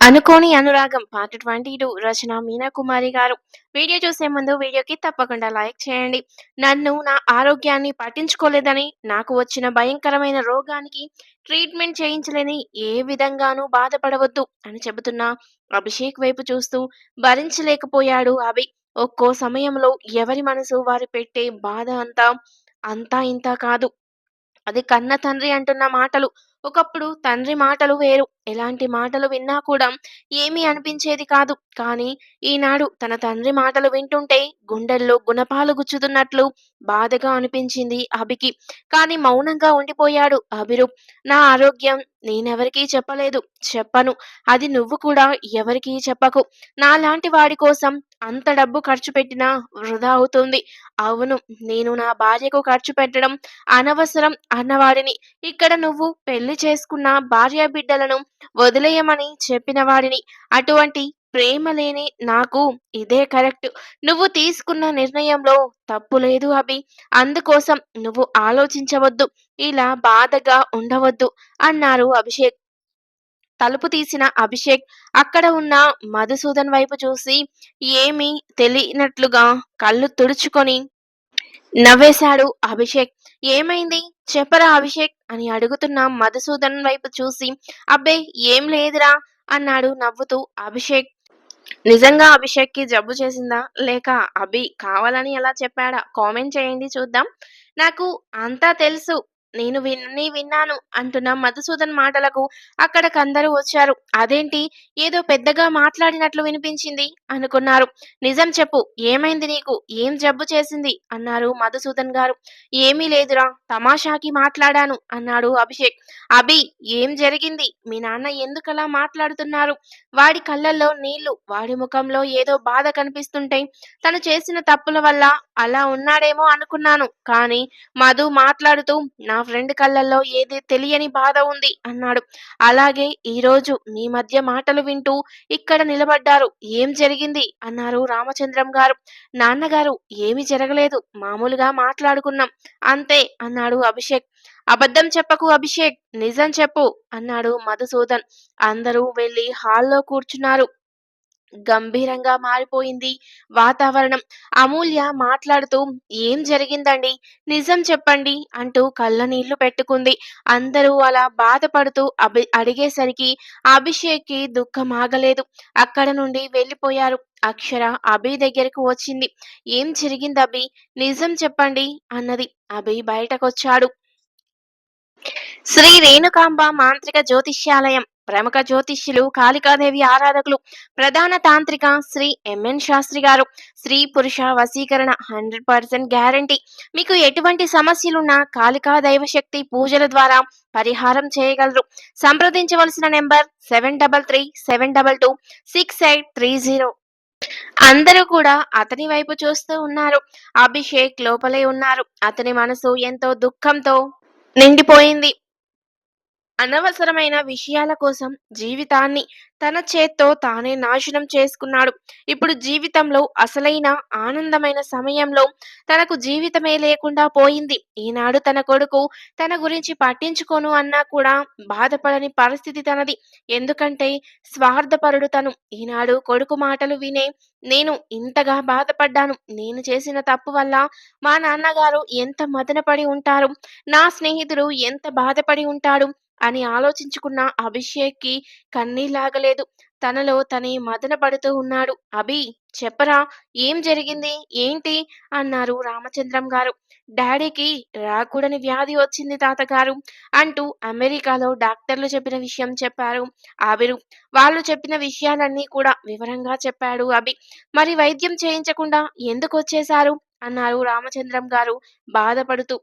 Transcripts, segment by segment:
అనుకోని అనురాగం. Part twenty two Rachana Meena Kumari గారు. వీడియో చూసే ముందు వీడియోకి తప్పకుండా లైక్ చేయండి. నన్ను నా ఆరోగ్యాన్ని పట్టించుకోలేదని నాకు వచ్చిన భయంకరమైన రోగానికి ట్రీట్మెంట్ చేయించలేని ఏ విధంగానూ బాధపడవద్దు అని చెబుతున్న అభిషేక్ వైపు చూస్తూ భరించలేకపోయాడు అభి. ఒక్కో సమయంలో ఎవరి మనసు వారి పెట్టే బాధ అంతా అంతా ఇంత కాదు. అది కన్న తండ్రి అంటున్న మాటలు. ఒకప్పుడు తండ్రి మాటలు వేరు. ఎలాంటి మాటలు విన్నా కూడా ఏమీ అనిపించేది కాదు. కానీ ఈనాడు తన తండ్రి మాటలు వింటుంటే గుండెల్లో గుణపాలు గుచ్చుతున్నట్లు బాధగా అనిపించింది అభికి. కానీ మౌనంగా ఉండిపోయాడు అభిరు. నా ఆరోగ్యం నేనెవరికీ చెప్పలేదు. చెప్పను. అది నువ్వు కూడా ఎవరికీ చెప్పకు. నాలాంటి వాడి కోసం అంత డబ్బు ఖర్చు పెట్టినా వృధా అవుతుంది. అవును నేను నా భార్యకు ఖర్చు పెట్టడం అనవసరం అన్నవాడిని. ఇక్కడ నువ్వు పెళ్ళి చేసుకున్న భార్య బిడ్డలను వదిలేయమని చెప్పిన వాడిని. అటువంటి ప్రేమ లేని నాకు ఇదే కరెక్ట్. నువ్వు తీసుకున్న నిర్ణయంలో తప్పు లేదు అభి. అందుకోసం నువ్వు ఆలోచించవద్దు. ఇలా బాధగా ఉండవద్దు అన్నారు అభిషేక్. తలుపు తీసిన అభిషేక్ అక్కడ ఉన్న మధుసూదన్ వైపు చూసి ఏమీ తెలియనట్లుగా కళ్ళు తుడుచుకొని నవ్వేశాడు అభిషేక్. ఏమైంది? చెప్పరా అభిషేక్ అని అడుగుతున్న మధుసూదన్ వైపు చూసి. అబ్బే ఏం లేదురా అన్నాడు నవ్వుతూ అభిషేక్. నిజంగా అభిషేక్కి జబ్బు చేసిందా? లేక అభి కావాలని ఎలా చెప్పాడా? కామెంట్ చేయండి చూద్దాం. నాకు అంతా తెలుసు. నేను విన్ని విన్నాను అంటున్న మధుసూదన్ మాటలకు అక్కడికందరూ వచ్చారు. అదేంటి? ఏదో పెద్దగా మాట్లాడినట్లు వినిపించింది అనుకున్నారు. నిజం చెప్పు ఏమైంది నీకు? ఏం జబ్బు చేసింది? అన్నారు మధుసూదన్ గారు. ఏమీ లేదురా తమాషాకి మాట్లాడాను అన్నాడు అభిషేక్. అభి ఏం జరిగింది? మీ నాన్న ఎందుకలా మాట్లాడుతున్నారు? వాడి కళ్ళల్లో నీళ్ళు వాడి ముఖంలో ఏదో బాధ కనిపిస్తుంటే తను చేసిన తప్పుల వల్ల అలా ఉన్నాడేమో అనుకున్నాను. కానీ మధు మాట్లాడుతూ నా ఫ్రెండ్ కళ్ళల్లో ఏది తెలియని బాధ ఉంది అన్నాడు. అలాగే ఈరోజు మీ మధ్య మాటలు వింటూ ఇక్కడ నిలబడ్డారు. ఏం జరిగింది? అన్నారు రామచంద్రం గారు. నాన్నగారు ఏమీ జరగలేదు. మామూలుగా మాట్లాడుకున్నాం. అంతే అన్నాడు అభిషేక్. అబద్ధం చెప్పకు అభిషేక్. నిజం చెప్పు అన్నాడు మధుసూదన్. అందరూ వెళ్ళి హాల్లో కూర్చున్నారు. గంభీరంగా మారిపోయింది వాతావరణం. అమూల్య మాట్లాడుతూ ఏం జరిగిందండి? నిజం చెప్పండి అంటూ కళ్ళ నీళ్ళు పెట్టుకుంది. అందరూ అలా బాధపడుతూ అభి అడిగేసరికి అభిషేక్కి దుఃఖం ఆగలేదు. అక్కడ నుండి వెళ్ళిపోయారు. అక్షర అభి దగ్గరకు వచ్చింది. ఏం జరిగింది అభి? నిజం చెప్పండి అన్నది. అభి బయటకొచ్చాడు. శ్రీ రేణుకాంబ మాంత్రిక జ్యోతిష్యాలయం. ప్రముఖ జ్యోతిష్యులు కాళికాదేవి ఆరాధకులు ప్రధాన తాంత్రిక శ్రీ ఎంఎన్ శాస్త్రి గారు. స్త్రీ పురుష వశీకరణ హండ్రెడ్ పర్సెంట్ గ్యారంటీ. మీకు ఎటువంటి సమస్యలున్నా కాళికా దైవశక్తి పూజల ద్వారా పరిహారం చేయగలరు. సంప్రదించవలసిన number seven double three seven double two six eight three zero. అందరూ కూడా అతని వైపు చూస్తూ ఉన్నారు. అభిషేక్ లోపలే ఉన్నారు. అతని మనసు ఎంతో దుఃఖంతో నిండిపోయింది. అనవసరమైన విషయాల కోసం జీవితాన్ని తన చేత్తో తానే నాశనం చేసుకున్నాడు. ఇప్పుడు జీవితంలో అసలైన ఆనందమైన సమయంలో తనకు జీవితమే లేకుండా పోయింది. ఈనాడు తన కొడుకు తన గురించి పట్టించుకోను అన్నా కూడా బాధపడని పరిస్థితి తనది. ఎందుకంటే స్వార్థపరుడు తను. ఈనాడు కొడుకు మాటలు వినే నేను ఇంతగా బాధపడ్డాను. నేను చేసిన తప్పు వల్ల మా నాన్నగారు ఎంత మదనపడి ఉంటారు? నా స్నేహితుడు ఎంత బాధపడి ఉంటాడు? అని ఆలోచించుకున్న అభిషేక్కి కన్నీలాగలేదు తనలో తనే మదన పడుతూ ఉన్నాడు. అభి చెప్పరా? ఏం జరిగింది? ఏంటి? అన్నారు రామచంద్రం గారు. డాడీకి రాకూడని వ్యాధి వచ్చింది తాతగారు అంటూ అమెరికాలో డాక్టర్లు చెప్పిన విషయం చెప్పారు ఆవిరు వాళ్ళు చెప్పిన విషయాలన్నీ కూడా వివరంగా చెప్పాడు అభి. మరి వైద్యం చేయించకుండా ఎందుకు వచ్చేశారు? అన్నారు రామచంద్రం గారు బాధపడుతూ.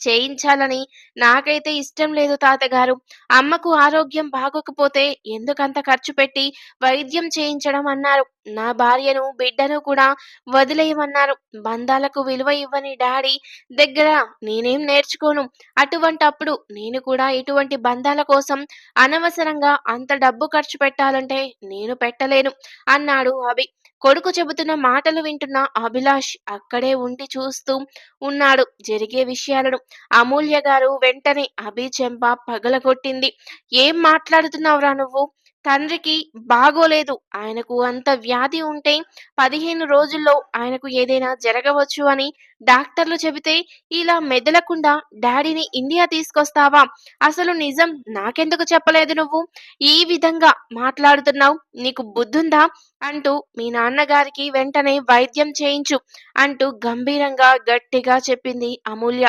చేయించాలని నాకైతే ఇష్టం లేదు తాతగారు. అమ్మకు ఆరోగ్యం బాగోకపోతే ఎందుకంత ఖర్చు పెట్టి వైద్యం చేయించడం అన్నారు. నా భార్యను బిడ్డను కూడా వదిలేయమన్నారు. బంధాలకు విలువ ఇవ్వని డాడీ దగ్గర నేనేం నేర్చుకోను? అటువంటప్పుడు నేను కూడా ఇటువంటి బంధాల కోసం అనవసరంగా అంత డబ్బు ఖర్చు పెట్టాలంటే నేను పెట్టలేను అన్నాడు అభి. కొడుకు చెబుతున్న మాటలు వింటున్న అభిలాష్ అక్కడే ఉండి చూస్తూ ఉన్నాడు. జరిగే విషయాలను అమూల్య గారు వెంటనే అభి చెంప పగలగొట్టింది. ఏం మాట్లాడుతున్నావురా నువ్వు? తండ్రికి బాగోలేదు. ఆయనకు అంత వ్యాధి ఉంటే 15 రోజుల్లో ఆయనకు ఏదైనా జరగవచ్చు అని డాక్టర్లు చెబితే ఇలా మెదలకుండా డాడీని ఇండియా తీసుకొస్తావా? అసలు నిజం నాకెందుకు చెప్పలేదు నువ్వు? ఈ విధంగా మాట్లాడుతున్నావు. నీకు బుద్ధుందా? అంటూ మీ నాన్నగారికి వెంటనే వైద్యం చేయించు అంటూ గంభీరంగా గట్టిగా చెప్పింది అమూల్య.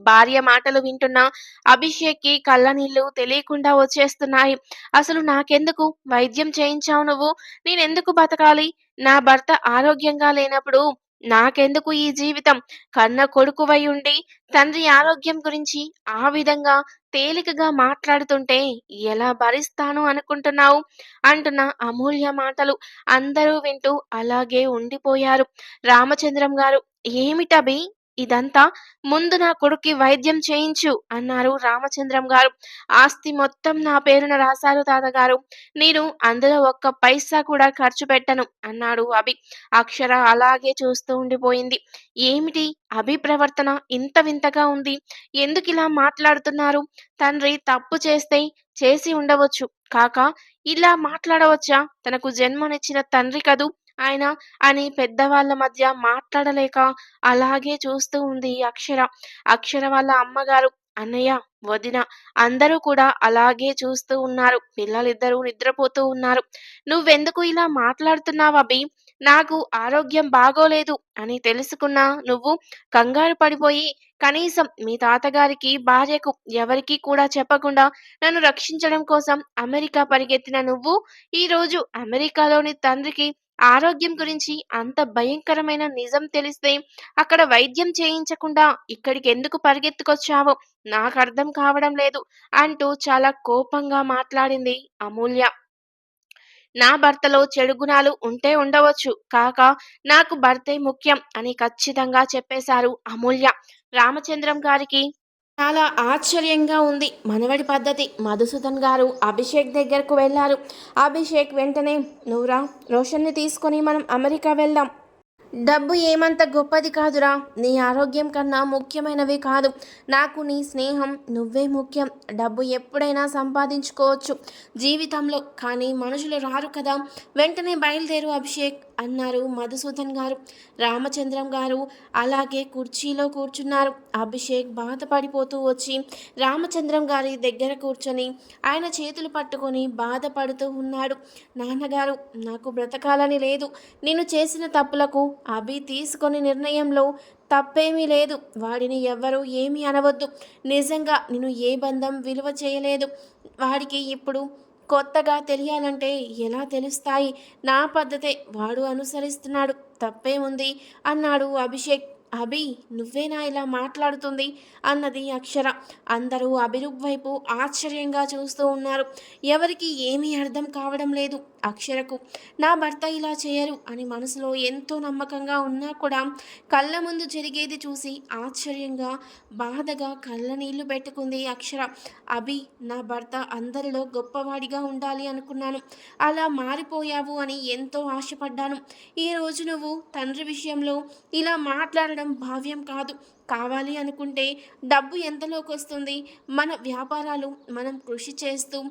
భార్య మాటలు వింటున్న అభిషేక్‌కి కళ్ళనీళ్ళు తెలియకుండా వచ్చేస్తున్నాయి. అసలు నాకెందుకు వైద్యం చేయించావు నువ్వు? నేనెందుకు బతకాలి? నా భర్త ఆరోగ్యంగా లేనప్పుడు నాకెందుకు ఈ జీవితం? కన్న కొడుకువై ఉండి తండ్రి ఆరోగ్యం గురించి ఆ విధంగా తేలికగా మాట్లాడుతుంటే ఎలా భరిస్తాను అనుకుంటున్నావు? అంటున్న అమూల్య మాటలు అందరూ వింటూ అలాగే ఉండిపోయారు. రామచంద్రం గారు ఏమిటబి ఇదంతా? ముందు నా కొడుక్కి వైద్యం చేయించు అన్నారు రామచంద్రం గారు. ఆస్తి మొత్తం నా పేరున రాశారు తాతగారు. నేను అందులో ఒక్క పైసా కూడా ఖర్చు పెట్టను అన్నాడు అభి. అక్షర అలాగే చూస్తూ ఉండిపోయింది. ఏమిటి అభి ప్రవర్తన ఇంత వింతగా ఉంది? ఎందుకు ఇలా మాట్లాడుతున్నారు? తండ్రి తప్పు చేస్తే చేసి ఉండవచ్చు. కాక ఇలా మాట్లాడవచ్చా? తనకు జన్మనిచ్చిన తండ్రి కదూ ఆయన అని పెద్దవాళ్ళ మధ్య మాట్లాడలేక అలాగే చూస్తూ ఉంది అక్షర. అక్షర వాళ్ళ అమ్మగారు, అన్నయ్య, వదిన అందరూ కూడా అలాగే చూస్తూ ఉన్నారు. పిల్లలిద్దరూ నిద్రపోతూ ఉన్నారు. నువ్వెందుకు ఇలా మాట్లాడుతున్నావభి? నాకు ఆరోగ్యం బాగోలేదు అని తెలుసుకున్న నువ్వు కంగారు పడిపోయి కనీసం మీ తాతగారికి, భార్యకు ఎవరికీ కూడా చెప్పకుండా నన్ను రక్షించడం కోసం అమెరికా పరిగెత్తిన నువ్వు ఈరోజు అమెరికాలోని తండ్రికి ఆరోగ్యం గురించి అంత భయంకరమైన నిజం తెలిస్తే అక్కడ వైద్యం చేయించకుండా ఇక్కడికి ఎందుకు పరిగెత్తుకొచ్చావో నాకు అర్థం కావడం లేదు అంటూ చాలా కోపంగా మాట్లాడింది అమూల్య. నా భర్తలో చెడు గుణాలు ఉంటే ఉండవచ్చు. కాక నాకు భర్తే ముఖ్యం అని ఖచ్చితంగా చెప్పేశారు అమూల్య. రామచంద్రం గారికి చాలా ఆశ్చర్యంగా ఉంది మనవడి పద్ధతి. మధుసూదన్ గారు అభిషేక్ దగ్గరకు వెళ్ళారు అభిషేక్ వెంటనే నువ్వురా రోషన్ని తీసుకొని మనం అమెరికా వెళ్దాం. డబ్బు ఏమంత గొప్పది కాదురా. నీ ఆరోగ్యం కన్నా ముఖ్యమైనవి కాదు. నాకు నీ స్నేహం నువ్వే ముఖ్యం. డబ్బు ఎప్పుడైనా సంపాదించుకోవచ్చు జీవితంలో. కానీ మనుషులు రారు కదా! వెంటనే బయలుదేరు అభిషేక్ అన్నారు మధుసూదన్ గారు. రామచంద్రం గారు అలాగే కుర్చీలో కూర్చున్నారు. అభిషేక్ బాధపడిపోతూ వచ్చి రామచంద్రం గారి దగ్గర కూర్చొని ఆయన చేతులు పట్టుకొని బాధపడుతూ ఉన్నాడు. నాన్నగారు నాకు బ్రతకాలని లేదు. నేను చేసిన తప్పులకు అభి తీసుకొని నిర్ణయంలో తప్పేమీ లేదు. వాడిని ఎవ్వరూ ఏమీ అనవద్దు. నిజంగా నేను ఏ బంధం విలువ చేయలేదు. వాడికి ఇప్పుడు కొత్తగా తెలియాలంటే ఎలా తెలుస్తాయి? నా పద్ధతే వాడు అనుసరిస్తున్నాడు. తప్పేముంది? అన్నాడు అభిషేక్. అభి నువ్వేనా ఇలా మాట్లాడుతుంది? అన్నది అక్షర. అందరూ అభిరూప్ వైపు ఆశ్చర్యంగా చూస్తూ ఉన్నారు. ఎవరికి ఏమీ అర్థం కావడం లేదు అక్షరకు. నా భర్త ఇలా చేయరు అని మనసులో ఎంతో నమ్మకంగా ఉన్నా కూడా కళ్ళ ముందు జరిగేది చూసి ఆశ్చర్యంగా, బాధగా కళ్ళ నీళ్ళు పెట్టుకుంది అక్షర. అభి నా భర్త అందరిలో గొప్పవాడిగా ఉండాలి అనుకున్నాను. అలా మారిపోయావు అని ఎంతో ఆశపడ్డాను. ఈరోజు నువ్వు తండ్రి విషయంలో ఇలా మాట్లాడడం భావ్యం కాదు. కావాలి అనుకుంటే డబ్బు ఎంతలోకి వస్తుంది మన వ్యాపారాలు మనం కృషి చేస్తూ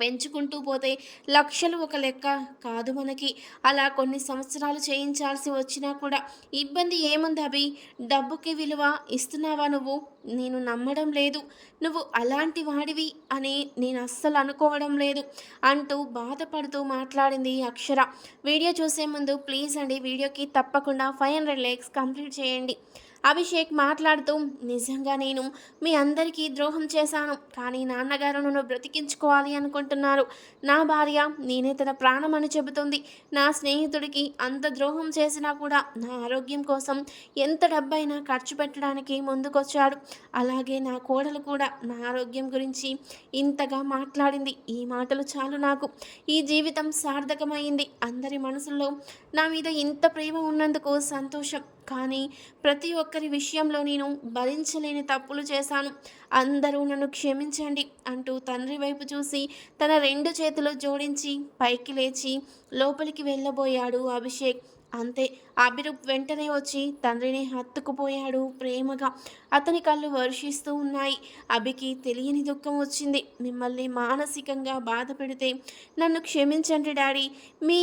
పెంచుకుంటూ పోతే లక్షలు ఒక లెక్క కాదు మనకి. అలా కొన్ని సంవత్సరాలు చేయించాల్సి వచ్చినా కూడా ఇబ్బంది ఏముంది అభి? డబ్బుకి విలువ ఇస్తున్నావా నువ్వు? నేను నమ్మడం లేదు. నువ్వు అలాంటి వాడివి అని నేను అస్సలు అనుకోవడం లేదు అంటూ బాధపడుతూ మాట్లాడింది అక్షర. వీడియో చూసే ముందు ప్లీజ్ అండి వీడియోకి తప్పకుండా ఫైవ్ హండ్రెడ్ లైక్స్ కంప్లీట్ చేయండి. అభిషేక్ మాట్లాడుతూ నిజంగా నేను మీ అందరికీ ద్రోహం చేశాను. కానీ నాన్నగారు నన్ను బ్రతికించుకోవాలి అనుకుంటున్నారు. నా భార్య నేనే తన ప్రాణం అని చెబుతుంది. నా స్నేహితుడికి అంత ద్రోహం చేసినా కూడా నా ఆరోగ్యం కోసం ఎంత డబ్బైనా ఖర్చు పెట్టడానికి ముందుకొచ్చాడు. అలాగే నా కోడలు కూడా నా ఆరోగ్యం గురించి ఇంతగా మాట్లాడింది. ఈ మాటలు చాలు నాకు. ఈ జీవితం సార్థకమైంది. అందరి మనసుల్లో నా మీద ఇంత ప్రేమ ఉన్నందుకు సంతోషం. కానీ ప్రతి ఒక్కరి విషయంలో నేను భరించలేని తప్పులు చేశాను. అందరూ నన్ను క్షమించండి అంటూ తండ్రి వైపు చూసి తన రెండు చేతులు జోడించి పైకి లేచి లోపలికి వెళ్ళబోయాడు అభిషేక్. అంతే అభిరూప్ వెంటనే వచ్చి తండ్రిని హత్తుకుపోయాడు ప్రేమగా అతని కళ్ళు వర్షిస్తూ ఉన్నాయి అభికి తెలియని దుఃఖం వచ్చింది మిమ్మల్ని మానసికంగా బాధ పెడితే నన్ను క్షమించండి డాడీ మీ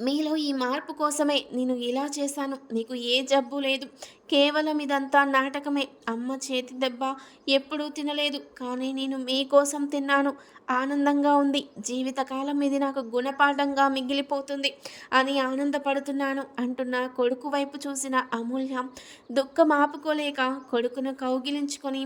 మీలో ఈ మార్పు కోసమే నేను ఇలా చేశాను నీకు ఏ జబ్బు లేదు కేవలం ఇదంతా నాటకమే. అమ్మ చేతి దెబ్బ ఎప్పుడూ తినలేదు. కానీ నేను మీకోసం తిన్నాను. ఆనందంగా ఉంది. జీవితకాలం ఇది నాకు గుణపాఠంగా మిగిలిపోతుంది అని ఆనందపడుతున్నాను అంటున్న కొడుకు వైపు చూసిన అమూల్య దుఃఖం ఆపుకోలేక కొడుకును కౌగిలించుకొని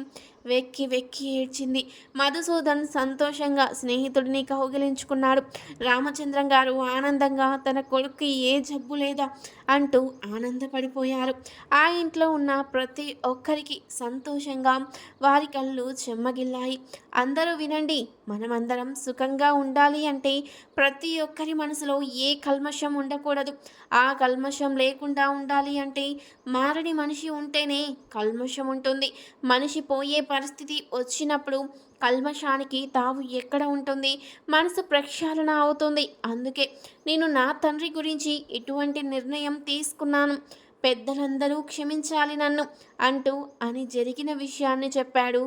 వెక్కి వెక్కి ఏడ్చింది. మధుసూదన్ సంతోషంగా స్నేహితుడిని కౌగిలించుకున్నాడు. రామచంద్రం గారు ఆనందంగా తన కొడుక్కి ఏ జబ్బు లేదా అంటూ ఆనందపడిపోయారు. ఆ ఇంట్లో ఉన్న ప్రతి ఒక్కరికి సంతోషంగా వారి కళ్ళు చెమ్మగిల్లాయి. అందరూ వినండి మనమందరం సుఖంగా ఉండాలి అంటే ప్రతి ఒక్కరి మనసులో ఏ కల్మషం ఉండకూడదు. ఆ కల్మషం లేకుండా ఉండాలి అంటే మారని మనిషి ఉంటేనే కల్మషం ఉంటుంది. మనిషి పోయే పరిస్థితి వచ్చినప్పుడు కల్మషానికి తావు ఎక్కడ ఉంటుంది? మనసు ప్రక్షాళన అవుతుంది. అందుకే నేను నా తండ్రి గురించి ఎటువంటి నిర్ణయం తీసుకున్నాను? పెద్దలందరూ క్షమించాలి నన్ను అంటూ అని జరిగిన విషయాన్ని చెప్పాడు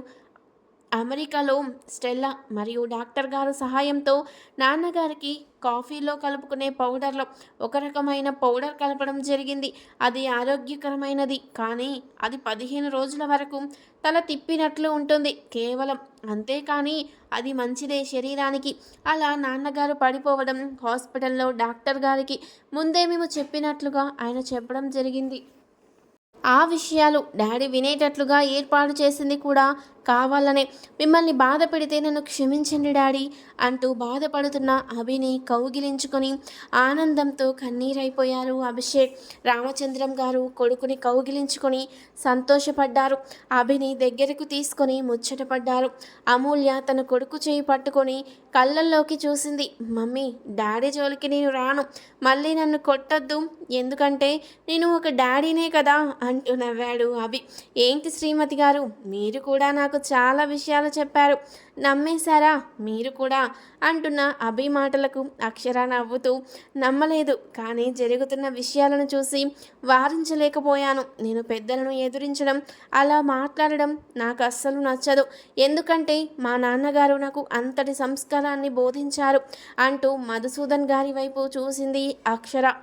అమెరికాలో స్టెల్లా మరియు డాక్టర్ గారు సహాయంతో నాన్నగారికి కాఫీలో కలుపుకునే పౌడర్లో ఒక రకమైన పౌడర్ కలపడం జరిగింది. అది ఆరోగ్యకరమైనది. కానీ అది పదిహేను రోజుల వరకు తల తిప్పినట్లు ఉంటుంది. కేవలం అంతేకాని అది మంచిదే శరీరానికి. అలా నాన్నగారు పడిపోవడం హాస్పిటల్లో డాక్టర్ గారికి ముందే మేము చెప్పినట్లుగా ఆయన చెప్పడం జరిగింది. ఆ విషయాలు డాడీ వినేటట్లుగా ఏర్పాటు చేసింది కూడా కావాలనే మిమ్మల్ని బాధ పెడితే నన్ను క్షమించండి డాడీ అంటూ బాధపడుతున్న అభిని కౌగిలించుకొని ఆనందంతో కన్నీరైపోయారు అభిషేక్. రామచంద్రం గారు కొడుకుని కౌగిలించుకొని సంతోషపడ్డారు. అభిని దగ్గరకు తీసుకొని ముచ్చటపడ్డారు అమూల్య తన కొడుకు చేయి పట్టుకొని కళ్ళల్లోకి చూసింది మమ్మీ డాడీ జోలికి నేను రాను. మళ్ళీ నన్ను కొట్టద్దు. ఎందుకంటే నేను ఒక డాడీనే కదా అంటూ నవ్వాడు అభి. ఏంటి శ్రీమతి గారు? మీరు కూడా నాకు చాలా విషయాలు చెప్పారు. నమ్మేశారా? మీరు కూడా? అంటున్న అభి మాటలకు అక్షర నవ్వుతూ నమ్మలేదు కానీ జరుగుతున్న విషయాలను చూసి వారించలేకపోయాను. నేను పెద్దలను ఎదురించడం అలా మాట్లాడడం నాకు అస్సలు నచ్చదు. ఎందుకంటే మా నాన్నగారు నాకు అంతటి సంస్కారాన్ని బోధించారు అంటూ మధుసూదన్ గారి వైపు చూసింది అక్షర.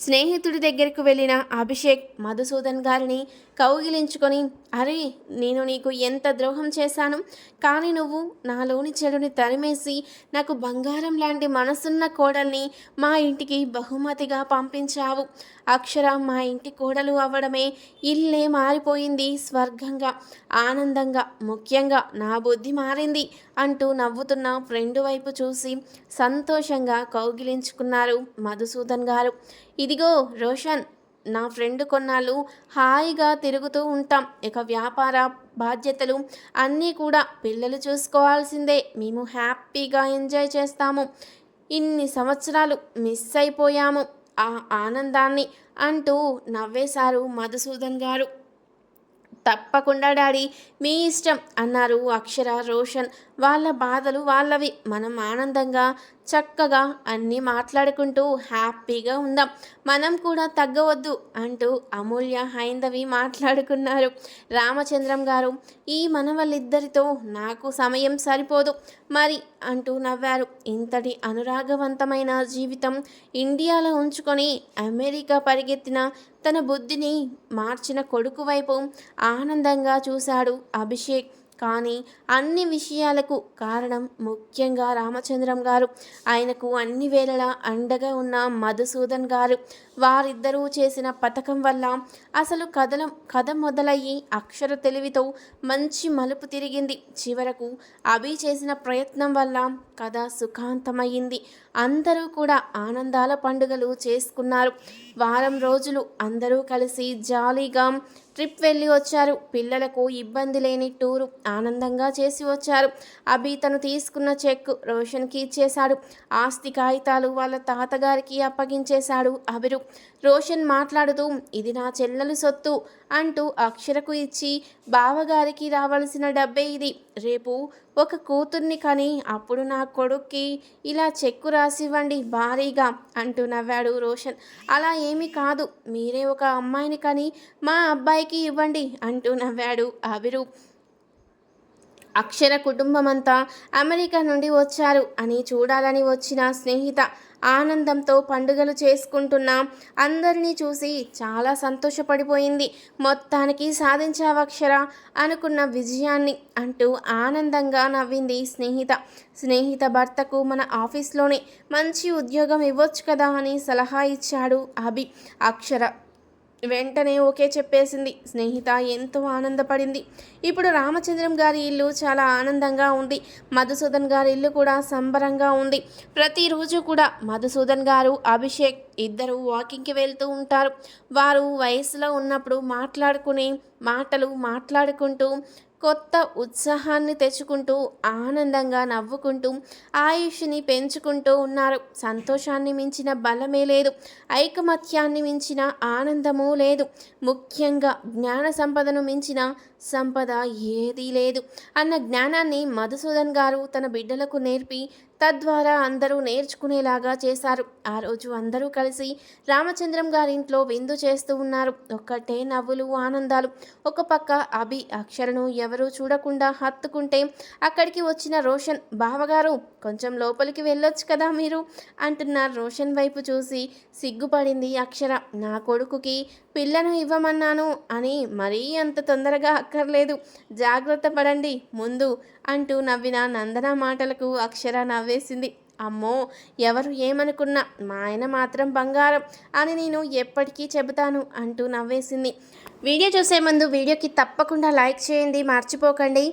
స్నేహితుడి దగ్గరకు వెళ్ళిన అభిషేక్ మధుసూదన్ గారిని కౌగిలించుకొని అరే నేను నీకు ఎంత ద్రోహం చేశాను కానీ నువ్వు నాలోని చెడుని తరిమేసి నాకు బంగారం లాంటి మనసున్న కోడల్ని మా ఇంటికి బహుమతిగా పంపించావు. అక్షర మా ఇంటి కోడలు అవ్వడమే ఇల్లే మారిపోయింది స్వర్గంగా ఆనందంగా ముఖ్యంగా నా బుద్ధి మారింది అంటూ నవ్వుతున్న ఫ్రెండ్ వైపు చూసి సంతోషంగా కౌగిలించుకున్నారు మధుసూదన్ గారు. ఇదిగో రోషన్ నా ఫ్రెండ్ కొన్నాళ్ళు హాయిగా తిరుగుతూ ఉంటాం. ఇక వ్యాపార బాధ్యతలు అన్నీ కూడా పిల్లలు చూసుకోవాల్సిందే. మేము హ్యాపీగా ఎంజాయ్ చేస్తాము. ఇన్ని సంవత్సరాలు మిస్ అయిపోయాము ఆ ఆనందాన్ని అంటూ నవ్వేశారు మధుసూదన్ గారు. తప్పకుండా డాడీ మీ ఇష్టం అన్నారు అక్షర రోషన్. వాళ్ళ బాధలు వాళ్ళవి. మనం ఆనందంగా చక్కగా అన్నీ మాట్లాడుకుంటూ హ్యాపీగా ఉందాం. మనం కూడా తగ్గవద్దు అంటూ అమూల్య హైందవి మాట్లాడుకున్నారు. రామచంద్రం గారు ఈ మనవళ్ళిద్దరితో నాకు సమయం సరిపోదు మరి అంటూ నవ్వారు. ఇంతటి అనురాగవంతమైన జీవితం ఇండియాలో ఉంచుకొని అమెరికా పరిగెత్తిన తన బుద్ధిని మార్చిన కొడుకు వైపు ఆనందంగా చూశాడు అభిషేక్. కానీ అన్ని విషయాలకు కారణం ముఖ్యంగా రామచంద్రం గారు. ఆయనకు అన్ని వేళలా అండగా ఉన్న మధుసూదన్ గారు. వారిద్దరూ చేసిన పథకం వల్ల అసలు కథల కథ మొదలయ్యి అక్షర తెలివితో మంచి మలుపు తిరిగింది. చివరకు అభి చేసిన ప్రయత్నం వల్ల కథ సుఖాంతమయ్యింది. అందరూ కూడా ఆనందాల పండుగలు చేసుకున్నారు. వారం రోజులు అందరూ కలిసి జాలీగా ట్రిప్ వెళ్ళి వచ్చారు. పిల్లలకు ఇబ్బంది లేని టూరు ఆనందంగా చేసి వచ్చారు. అభి తను తీసుకున్న చెక్ రోషన్కి ఇచ్చేశాడు. ఆస్తి కాగితాలు వాళ్ళ తాతగారికి అప్పగించేశాడు అభిరు. రోషన్ మాట్లాడుతూ ఇది నా చెల్లెలు సొత్తు అంటూ అక్షరకు ఇచ్చి బావగారికి రావాల్సిన డబ్బే ఇది. రేపు ఒక కూతుర్ని కని అప్పుడు నా కొడుక్కి ఇలా చెక్కు రాసివ్వండి భారీగా అంటూ నవ్వాడు రోషన్. అలా ఏమీ కాదు మీరే ఒక అమ్మాయిని కని మా అబ్బాయికి ఇవ్వండి అంటూ నవ్వాడు అభిరు అక్షర కుటుంబమంతా అమెరికా నుండి వచ్చారు అని చూడాలని వచ్చిన స్నేహిత ఆనందంతో పండుగలు చేసుకుంటున్న అందరినీ చూసి చాలా సంతోషపడిపోయింది. మొత్తానికి సాధించావక్షర అనుకున్న విజయాన్ని అంటూ ఆనందంగా నవ్వింది స్నేహిత. స్నేహిత భర్తకు మన ఆఫీస్లోనే మంచి ఉద్యోగం ఇవ్వచ్చు కదా అని సలహా ఇచ్చాడు అభి. అక్షర వెంటనే ఓకే చెప్పేసింది. స్నేహిత ఎంతో ఆనందపడింది. ఇప్పుడు రామచంద్రం గారి ఇల్లు చాలా ఆనందంగా ఉంది. మధుసూదన్ గారి ఇల్లు కూడా సంబరంగా ఉంది. ప్రతిరోజు కూడా మధుసూదన్ గారు అభిషేక్ ఇద్దరు వాకింగ్కి వెళ్తూ ఉంటారు. వారు వయసులో ఉన్నప్పుడు మాట్లాడుకునే మాటలు మాట్లాడుకుంటూ కొత్త ఉత్సాహాన్ని తెచ్చుకుంటూ ఆనందంగా నవ్వుకుంటూ ఆయుష్ని పెంచుకుంటూ ఉన్నారు. సంతోషాన్ని మించిన బలమే లేదు. ఐకమత్యాన్ని మించిన ఆనందము లేదు. ముఖ్యంగా జ్ఞాన సంపదను మించిన సంపద ఏదీ లేదు. అన్న జ్ఞానాన్ని మధుసూదన్ గారు తన బిడ్డలకు నేర్పి తద్వారా అందరూ నేర్చుకునేలాగా చేశారు. ఆ రోజు అందరూ కలిసి రామచంద్రం గారింట్లో విందు చేస్తూ ఉన్నారు. ఒక్కటే నవ్వులు ఆనందాలు. ఒక పక్క అభి అక్షరను ఎవరూ చూడకుండా హత్తుకుంటే అక్కడికి వచ్చిన రోషన్ బావగారు కొంచెం లోపలికి వెళ్ళొచ్చు కదా మీరు? అంటున్న రోషన్ వైపు చూసి సిగ్గుపడింది అక్షర. నా కొడుకుకి పిల్లను ఇవ్వమన్నాను అని మరీ అంత తొందరగా అక్కర్లేదు. జాగ్రత్త పడండి ముందు అంటూ నవ్విన నందన మాటలకు అక్షర నవ్వేసింది. అమ్మో ఎవరు ఏమనుకున్నా మా ఆయన మాత్రం బంగారం అని నేను ఎప్పటికీ చెబుతాను అంటూ నవ్వేసింది. వీడియో చూసే ముందు వీడియోకి తప్పకుండా లైక్ చేయండి మర్చిపోకండి.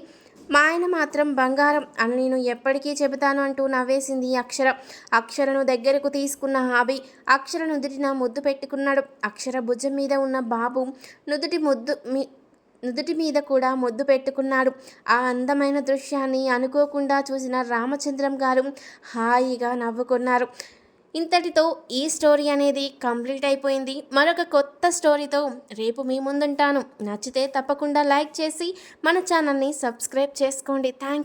మా ఆయన మాత్రం బంగారం అని నేను ఎప్పటికీ చెబుతాను అంటూ నవ్వేసింది అక్షర. అక్షరను దగ్గరకు తీసుకున్న హాబీ అక్షర నుదుటిన ముద్దు పెట్టుకున్నాడు. అక్షర భుజం మీద ఉన్న బాబు నుదుటి ముద్దు మీ నుదుటి మీద కూడా ముద్దు పెట్టుకున్నాడు. ఆ అందమైన దృశ్యాన్ని అనుకోకుండా చూసిన రామచంద్రం గారు హాయిగా నవ్వుకున్నారు. ఇంతటితో ఈ స్టోరీ అనేది కంప్లీట్ అయిపోయింది. మరొక కొత్త స్టోరీతో రేపు మీ ముందుంటాను. నచ్చితే తప్పకుండా లైక్ చేసి మన ఛానల్ని సబ్స్క్రైబ్ చేసుకోండి. థ్యాంక్